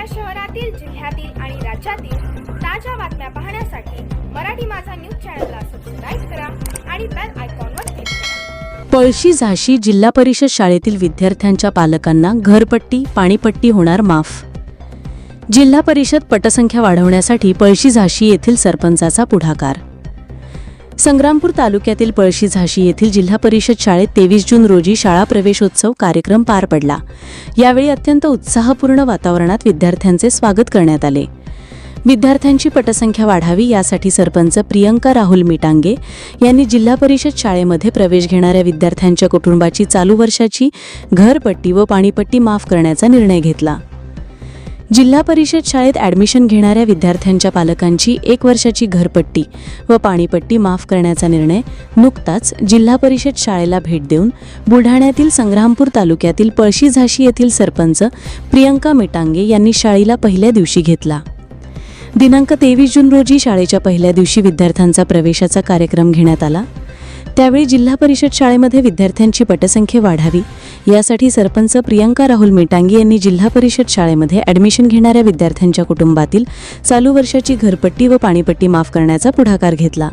आपल्या शहरातील जिल्ह्यातील आणि राज्यातील ताज्या बातम्या पाहण्यासाठी मराठी माझा न्यूज चॅनलला सबस्क्राईब करा आणि बेल आयकॉनवर क्लिक करा. पळशी झाशी जिल्हा परिषद शाळेतील विद्यार्थ्यांच्या पालकांना घरपट्टी पाणीपट्टी होणार माफ. जिल्हा परिषद पटसंख्या वाढवण्यासाठी पळशी झाशी येथील सरपंचाचा पुढाकार. संग्रामपूर तालुक्यातील पळशी झाशी येथील जिल्हा परिषद शाळेत तेवीस जून रोजी शाळा प्रवेशोत्सव कार्यक्रम पार पडला. यावेळी अत्यंत उत्साहपूर्ण वातावरणात विद्यार्थ्यांचे स्वागत करण्यात आले. विद्यार्थ्यांची पटसंख्या वाढावी यासाठी सरपंच प्रियंका राहुल मिटांगे यांनी जिल्हा परिषद शाळेमध्ये प्रवेश घेणाऱ्या विद्यार्थ्यांच्या कुटुंबाची चालू वर्षाची घरपट्टी व पाणीपट्टी माफ करण्याचा निर्णय घेतला. जिल्हा परिषद शाळेत ॲडमिशन घेणाऱ्या विद्यार्थ्यांच्या पालकांची एक वर्षाची घरपट्टी व पाणीपट्टी माफ करण्याचा निर्णय नुकताच जिल्हा परिषद शाळेला भेट देऊन बुलढाण्यातील संग्रामपूर तालुक्यातील पळशी झाशी येथील सरपंच प्रियंका मिटांगे यांनी शाळेला पहिल्या दिवशी घेतला. दिनांक तेवीस जून रोजी शाळेच्या पहिल्या दिवशी विद्यार्थ्यांचा प्रवेशाचा कार्यक्रम घेण्यात आला. त्यावेळी जिल्हा परिषद शाळेमध्ये विद्यार्थ्यांची पटसंख्या वाढावी यासाठी सरपंच प्रियंका राहुल मेटांगी यांनी जिल्हा परिषद शाळेमध्ये ॲडमिशन घेणाऱ्या विद्यार्थ्यांच्या कुटुंबातील चालू वर्षाची घरपट्टी व पाणीपट्टी माफ करण्याचा पुढाकार घेतला.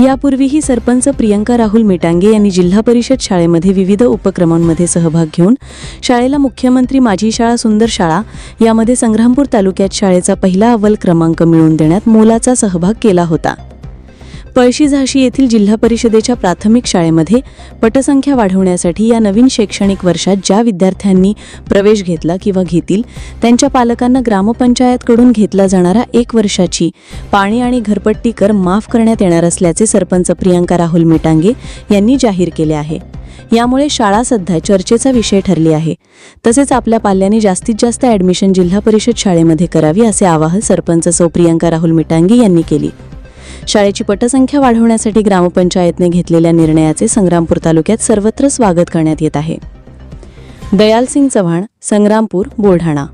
यापूर्वीही सरपंच प्रियंका राहुल मिटांगे यांनी जिल्हा परिषद शाळेमध्ये विविध उपक्रमांमध्ये सहभाग घेऊन शाळेला मुख्यमंत्री माझी शाळा सुंदर शाळा यामध्ये संग्रामपूर तालुक्यात शाळेचा पहिला अव्वल क्रमांक मिळवून देण्यात मोलाचा सहभाग केला होता. पळशी झाशी येथील जिल्हा परिषदेच्या प्राथमिक शाळेमध्ये पटसंख्या वाढवण्यासाठी या नवीन शैक्षणिक वर्षात ज्या विद्यार्थ्यांनी प्रवेश घेतला किंवा घेतील त्यांच्या पालकांना ग्रामपंचायतकडून घेतला जाणारा एक वर्षाची पाणी आणि घरपट्टी कर माफ करण्यात येणार असल्याचे सरपंच प्रियंका राहुल मिटांगे यांनी जाहीर केले आहे. यामुळे शाळा सध्या चर्चेचा विषय ठरली आहे. तसेच आपल्या पाल्याने जास्तीत जास्त ॲडमिशन जिल्हा परिषद शाळेमध्ये करावी असे आवाहन सरपंच सौ प्रियंका राहुल मिटांगे यांनी केली. शाळेची पटसंख्या वाढवण्यासाठी ग्रामपंचायतने घेतलेल्या निर्णयाचे संग्रामपूर तालुक्यात सर्वत्र स्वागत करण्यात येत आहे. दयालसिंग चव्हाण संग्रामपूर बुलढाणा.